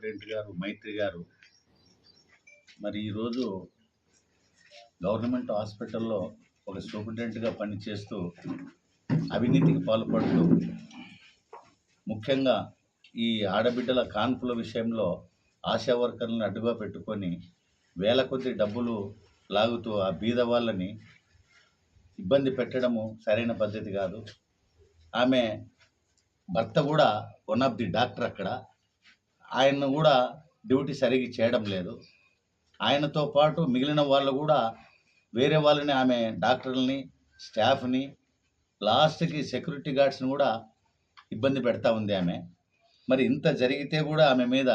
President గారు మైత్రి గారు. మరి ఈరోజు గవర్నమెంట్ హాస్పిటల్లో ఒక సూపరింటెండెంట్గా పనిచేస్తూ అవినీతికి పాల్పడుతూ ముఖ్యంగా ఈ ఆడబిడ్డల కాన్పుల విషయంలో ఆశా వర్కర్లను అడ్డుగా పెట్టుకొని వేల కొద్ది డబ్బులు లాగుతూ ఆ బీద వాళ్ళని ఇబ్బంది పెట్టడము సరైన పద్ధతి కాదు. ఆమె భర్త కూడా వన్ ఆఫ్ ది డాక్టర్ అక్కడ. ఆయన కూడా డ్యూటీ సరిగ్గా చేయడం లేదు. ఆయనతో పాటు మిగిలిన వాళ్ళు కూడా వేరే వాళ్ళని ఆమె డాక్టర్లని స్టాఫ్ని లాస్ట్కి సెక్యూరిటీ గార్డ్స్ని కూడా ఇబ్బంది పెడతా ఉంది ఆమె. మరి ఇంత జరిగితే కూడా ఆమె మీద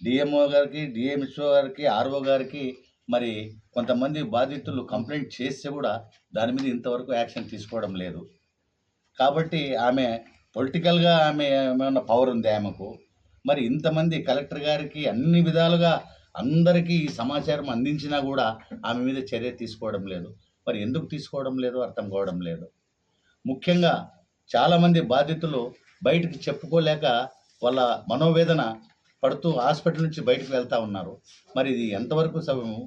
డిఎంఓ గారికి డిఎంహెచ్ఓ గారికి ఆర్ఓ గారికి మరి కొంతమంది బాధితులు కంప్లైంట్ చేస్తే కూడా దాని మీద ఇంతవరకు యాక్షన్ తీసుకోవడం లేదు. కాబట్టి ఆమె పొలిటికల్గా ఆమె ఏమైనా పవర్ ఉంది ఆమెకు? మరి ఇంతమంది కలెక్టర్ గారికి అన్ని విధాలుగా అందరికీ ఈ సమాచారం అందించినా కూడా ఆమె మీద చర్య తీసుకోవడం లేదు. మరి ఎందుకు తీసుకోవడం లేదు? అర్థం కావడం లేదు. ముఖ్యంగా చాలామంది బాధితులు బయటకు చెప్పుకోలేక వాళ్ళ మనోవేదన పడుతూ హాస్పిటల్ నుంచి బయటకు వెళ్తూ ఉన్నారు. మరి ఇది ఎంతవరకు సభము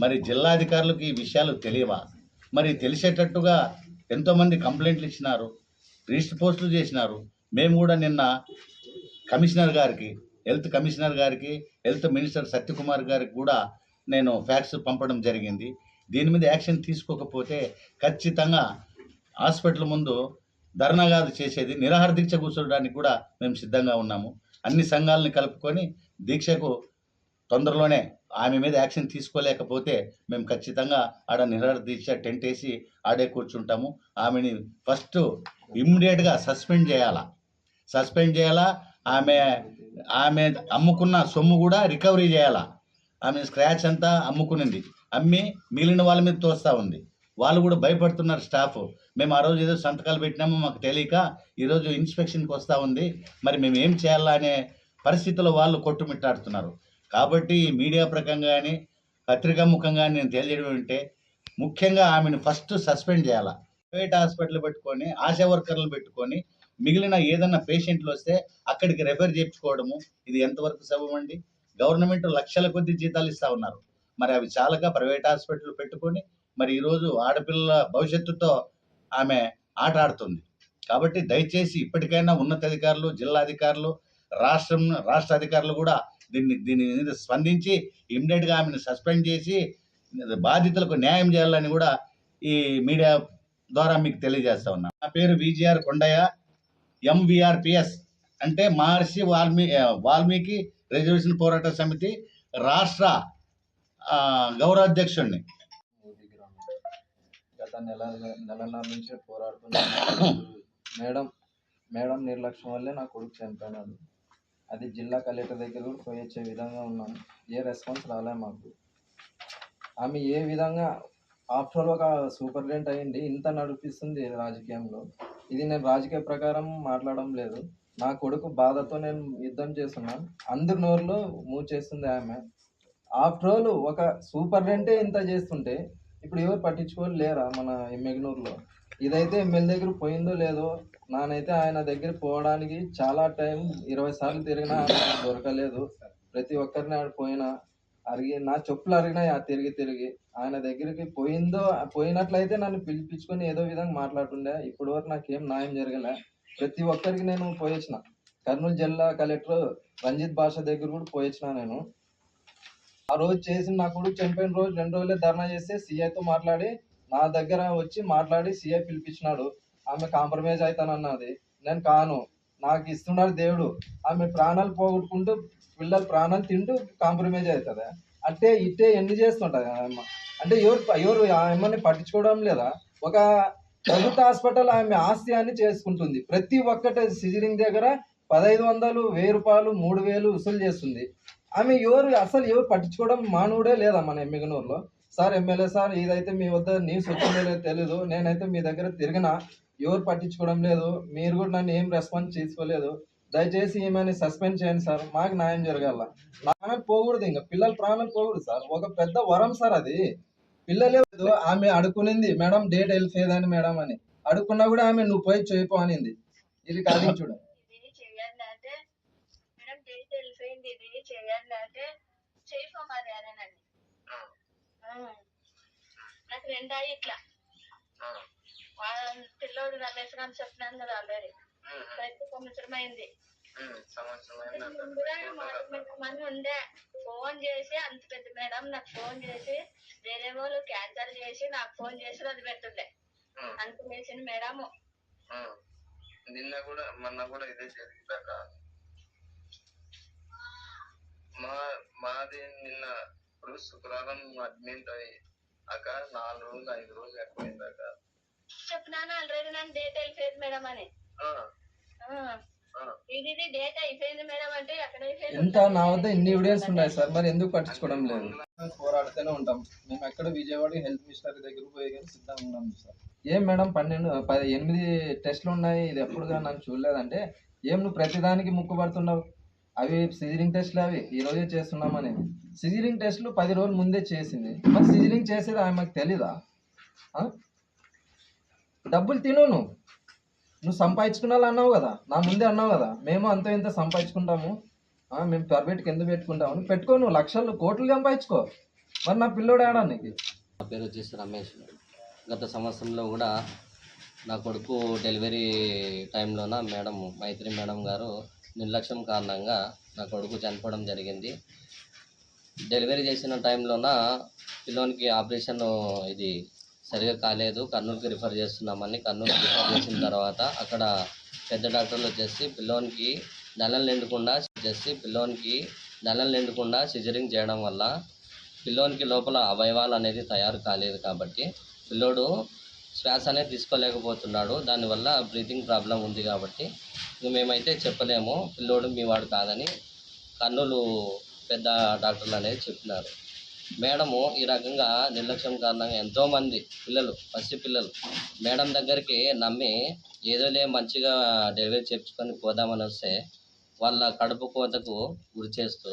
మరి జిల్లాధికారులకు ఈ విషయాలు తెలియవా? మరి తెలిసేటట్టుగా ఎంతోమంది కంప్లైంట్లు ఇచ్చినారు రిజిస్టర్ పోస్టులు చేసినారు. మేము కూడా నిన్న కమిషనర్ గారికి హెల్త్ కమిషనర్ గారికి హెల్త్ మినిస్టర్ సత్యకుమార్ గారికి కూడా నేను ఫ్యాక్స్ పంపడం జరిగింది. దీని మీద యాక్షన్ తీసుకోకపోతే ఖచ్చితంగా హాస్పిటల్ ముందు ధర్నా కాదు చేసేది నిరాహార దీక్ష కూర్చోడానికి కూడా మేము సిద్ధంగా ఉన్నాము. అన్ని సంఘాలని కలుపుకొని దీక్షకు తొందరలోనే ఆమె మీద యాక్షన్ తీసుకోలేకపోతే మేము ఖచ్చితంగా ఆడ నిరాహార దీక్ష టెంట్ వేసి ఆడే కూర్చుంటాము. ఆమెని ఫస్ట్ ఇమ్మీడియట్గా సస్పెండ్ చేయాలా? సస్పెండ్ చేయాలా? ఆమె ఆమె అమ్ముకున్న సొమ్ము కూడా రికవరీ చేయాలా? ఆమె స్క్రాచ్ అంతా అమ్ముకునింది. అమ్మి మిగిలిన వాళ్ళ మీద తోస్తూ ఉంది. వాళ్ళు కూడా భయపడుతున్నారు స్టాఫ్. మేము ఆ రోజు ఏదో సంతకాలు పెట్టినాము మాకు తెలియక ఈరోజు ఇన్స్పెక్షన్కి వస్తూ ఉంది. మరి మేము ఏం చేయాలా అనే పరిస్థితుల్లో వాళ్ళు కొట్టుమిట్టాడుతున్నారు. కాబట్టి ఈ మీడియా ప్రకంగా కానీ పత్రికా ముఖంగా నేను తెలియజేయడం అంటే ముఖ్యంగా ఆమెను ఫస్ట్ సస్పెండ్ చేయాలా. ప్రైవేట్ హాస్పిటల్ పెట్టుకొని ఆశా వర్కర్లు పెట్టుకొని మిగిలిన ఏదన్నా పేషెంట్లు వస్తే అక్కడికి రెఫర్ చేయించుకోవడము ఇది ఎంతవరకు సబబు గవర్నమెంట్ లక్షల కొద్ది జీతాలు ఇస్తా ఉన్నారు. మరి అవి చాలక ప్రైవేట్ హాస్పిటల్ పెట్టుకొని మరి ఈరోజు ఆడపిల్లల భవిష్యత్తుతో ఆమె ఆట ఆడుతుంది. కాబట్టి దయచేసి ఇప్పటికైనా ఉన్నతాధికారులు జిల్లా అధికారులు రాష్ట్రం రాష్ట్ర అధికారులు కూడా దీన్ని దీని మీద స్పందించి ఇమ్మీడియట్గా ఆమెను సస్పెండ్ చేసి బాధితులకు న్యాయం చేయాలని కూడా ఈ మీడియా ద్వారా మీకు తెలియజేస్తా ఉన్నా. నా పేరు విజిఆర్ కొండయ్య. ఎంవిఆర్పిఎస్ అంటే మహర్షి వాల్మీ వాల్మీకి రిజర్వేషన్ పోరాట సమితి రాష్ట్ర ఆ, గౌరవాధ్యక్షుడిని. గత నెల నెలన్నర నుంచి పోరాడుతున్నాను మేడం మేడం నిర్లక్ష్యం వల్లే నా కొడుకు చనిపోయినాడు. అది జిల్లా కలెక్టర్ దగ్గర కూడా పోయి వచ్చే విధంగా ఉన్నాను ఏ రెస్పాన్స్ రాలే మాకు. ఆమె ఏ విధంగా ఆఫ్టర్ ఒక సూపరింటెండెంట్ అయ్యింది ఇంత నడిపిస్తుంది రాజకీయంలో. ఇది నేను రాజకీయ ప్రకారం మాట్లాడడం లేదు. నా కొడుకు బాధతో నేను యుద్ధం చేస్తున్నాను అందరి నోరులో మూవ్ చేస్తుంది ఆమె. ఆఫ్టర్ ఆల్ ఒక సూపరింటెండెంటే ఇంత చేస్తుంటే ఇప్పుడు ఎవరు పట్టించుకోరు లేరా మన ఎమ్మెగ్నూరులో ఇదైతే ఎమ్మెల్యే దగ్గర పోయిందో లేదో నానైతే ఆయన దగ్గర పోవడానికి చాలా టైం ఇరవై సార్లు తిరిగినా ఆయన దొరకలేదు. ప్రతి ఒక్కరిని ఆడ పోయినా అరిగి నా చెప్పులు అరిగినాయి ఆ తిరిగి తిరిగి. ఆయన దగ్గరికి పోయిందో పోయినట్లయితే నన్ను పిలిపించుకొని ఏదో విధంగా మాట్లాడుతుండే. ఇప్పటి వరకు నాకేం న్యాయం జరగలే. ప్రతి ఒక్కరికి నేను పోయొచ్చిన కర్నూలు జిల్లా కలెక్టర్ రంజిత్ భాష దగ్గర కూడా పోయొచ్చిన నేను. ఆ రోజు చేసిన నా కొడుకు చనిపోయిన రోజు రెండు రోజులే ధర్నా చేస్తే సీఐతో మాట్లాడి నా దగ్గర వచ్చి మాట్లాడి సీఐ పిలిపించినాడు. ఆమె కాంప్రమైజ్ అవుతానన్నది. నేను కాను. నాకు ఇస్తున్నాడు దేవుడు. ఆమె ప్రాణాలు పోగొట్టుకుంటూ పిల్లల ప్రాణాలు తింటూ కాంప్రమైజ్ అవుతుంది? అంటే ఇట్టే ఎన్ని చేస్తుంటది ఆమె? అంటే ఎవరు ఎవరు ఆమెని పట్టించుకోవడం లేదా? ఒక ప్రభుత్వ హాస్పిటల్ ఆమె ఆస్తి అని చేసుకుంటుంది. ప్రతి ఒక్కటి సిజరింగ్ దగ్గర పదహైదు వందలు వెయ్యి రూపాయలు మూడు వేలు వసూలు చేస్తుంది. ఆమె ఎవరు అసలు ఎవరు పట్టించుకోవడం మానవుడే లేదా మన ఎమ్మెగనూరులో సార్ ఎమ్మెల్యే సార్ ఇదైతే మీ వద్ద న్యూస్ వచ్చిందో లేదో తెలీదు. నేనైతే మీ దగ్గర తిరిగినా ఎవరు పట్టించుకోవడం లేదు. మీరు కూడా నన్ను ఏం రెస్పాన్స్ చేసుకోలేదు. దయచేసి ఈమెని సస్పెండ్ చేయండి సార్. మాకు న్యాయం జరగాల. ప్రాణాలు పోకూడదు ఇంకా. పిల్లల ప్రాణాలు పోకూడదు సార్. ఒక పెద్ద వరం సార్ అది. పిల్లలే. ఆమె అడుకునింది మేడం డేట్ వెళ్ళిపోయేదని మేడం అని. అడుక్కున్నా కూడా ఆమె నువ్వు పోయి చేయిపో అనింది. ఇది కాదు చూడు. నాకు రెండాయి ఇట్లా. పిల్లోడు రమేష్ గారు చెప్పినాను కదా ఆల్రెడీ. ప్రతి సంవత్సరం అయింది. మంది ఉండే ఫోన్ చేసి అంత పెద్ద మేడం నాకు ఫోన్ చేసి వేరే వాళ్ళు క్యాన్సల్ చేసి నాకు ఫోన్ చేసి అది పెట్టుండే అంత చేసింది మేడము. నిన్న కూడా మొన్న కూడా ఇదే జరిగిందట. మా మాది నిన్న ఇప్పుడు శుక్రవారం అడ్మిట్ అయ్యి అక్క నాలుగు రోజులు ఐదు రోజులు ఎక్కువైందాక చెప్పినాను ఆల్రెడీ నన్ను డేట్ అయిపోయింది మేడం అని. ఆ, ఆ. ఆ. ఇది ఇది డేట్ అయిపోయింది మేడం అంటే ఎక్కడ అయిపోయింది. ఇంత నా వద్ద ఇన్ని ఎవిడెన్స్ ఉన్నాయి సార్? మరి ఎందుకు పట్టించుకోవడం లేదు? పోరాడుతూనే ఉంటాం. మేము ఎక్కడ విజయవాడ హెల్త్ మినిస్టర్ దగ్గర పోయి కానీ సిద్ధంగా ఉన్నాం సార్. ఏం మేడం పన్నెండు పది ఎనిమిది టెస్ట్లు ఉన్నాయి. ఇది ఎప్పుడుగా నన్ను చూడలేదంటే ఏం నువ్వు ప్రతిదానికి ముక్కుపడుతున్నావు అవి సిజరింగ్ టెస్ట్లు అవి? ఈ రోజే చేస్తున్నామని. సిజరింగ్ టెస్ట్లు పది రోజుల ముందే చేసింది. మరి సిజరింగ్ చేసేది ఆమెకు తెలీదా? ఆ? డబ్బులు తిను నువ్వు. నువ్వు సంపాదించుకున్నావు అన్నావు కదా. నా ముందే అన్నావు కదా. మేము అంత ఇంత సంపాదించుకుంటాము. మేము ప్రైవేట్కి ఎందుకు పెట్టుకుంటాము. నువ్వు పెట్టుకో నువ్వు. లక్షలు కోట్లు సంపాదించుకో. మరి నా పిల్లోడు ఆడా నీకు? నా పేరు వచ్చేసి రమేష్. గత సంవత్సరంలో కూడా నా కొడుకు డెలివరీ టైంలోన మేడం మైత్రి మేడం గారు నిర్లక్ష్యం కారణంగా నా కొడుకు చనిపోవడం జరిగింది. డెలివరీ చేసిన టైంలోన పిల్లోనికి ఆపరేషన్ ఇది సరిగా కాలేదు. కర్నూలుకి రిఫర్ చేస్తున్నామని కర్నూలుకి రిఫర్ చేసిన తర్వాత అక్కడ పెద్ద డాక్టర్లు వచ్చేసి పిల్లోనికి నెలలు నిండకుండా చేసి పిల్లోనికి నెలలు నిండకుండా సిజరింగ్ చేయడం వల్ల పిల్లోనికి లోపల అవయవాలు అనేది తయారు కాలేదు కాబట్టి పిల్లోడు శ్వాస అనేది తీసుకోలేకపోతున్నాడు. దానివల్ల బ్రీతింగ్ ప్రాబ్లం ఉంది కాబట్టి మేమైతే చెప్పలేము. పిల్లోడు మీ వాడు కాదని కర్నూలు పెద్ద డాక్టర్లు అనేది చెప్పినారు. మేడము ఈ రకంగా నిర్లక్ష్యం కారణంగా ఎంతోమంది పిల్లలు పసి పిల్లలు మేడం దగ్గరికి నమ్మి ఏదోలే మంచిగా డెలివరీ చేయించుకొని పోదామని వస్తే వాళ్ళ కడుపు కోతకు గురి చేస్తూ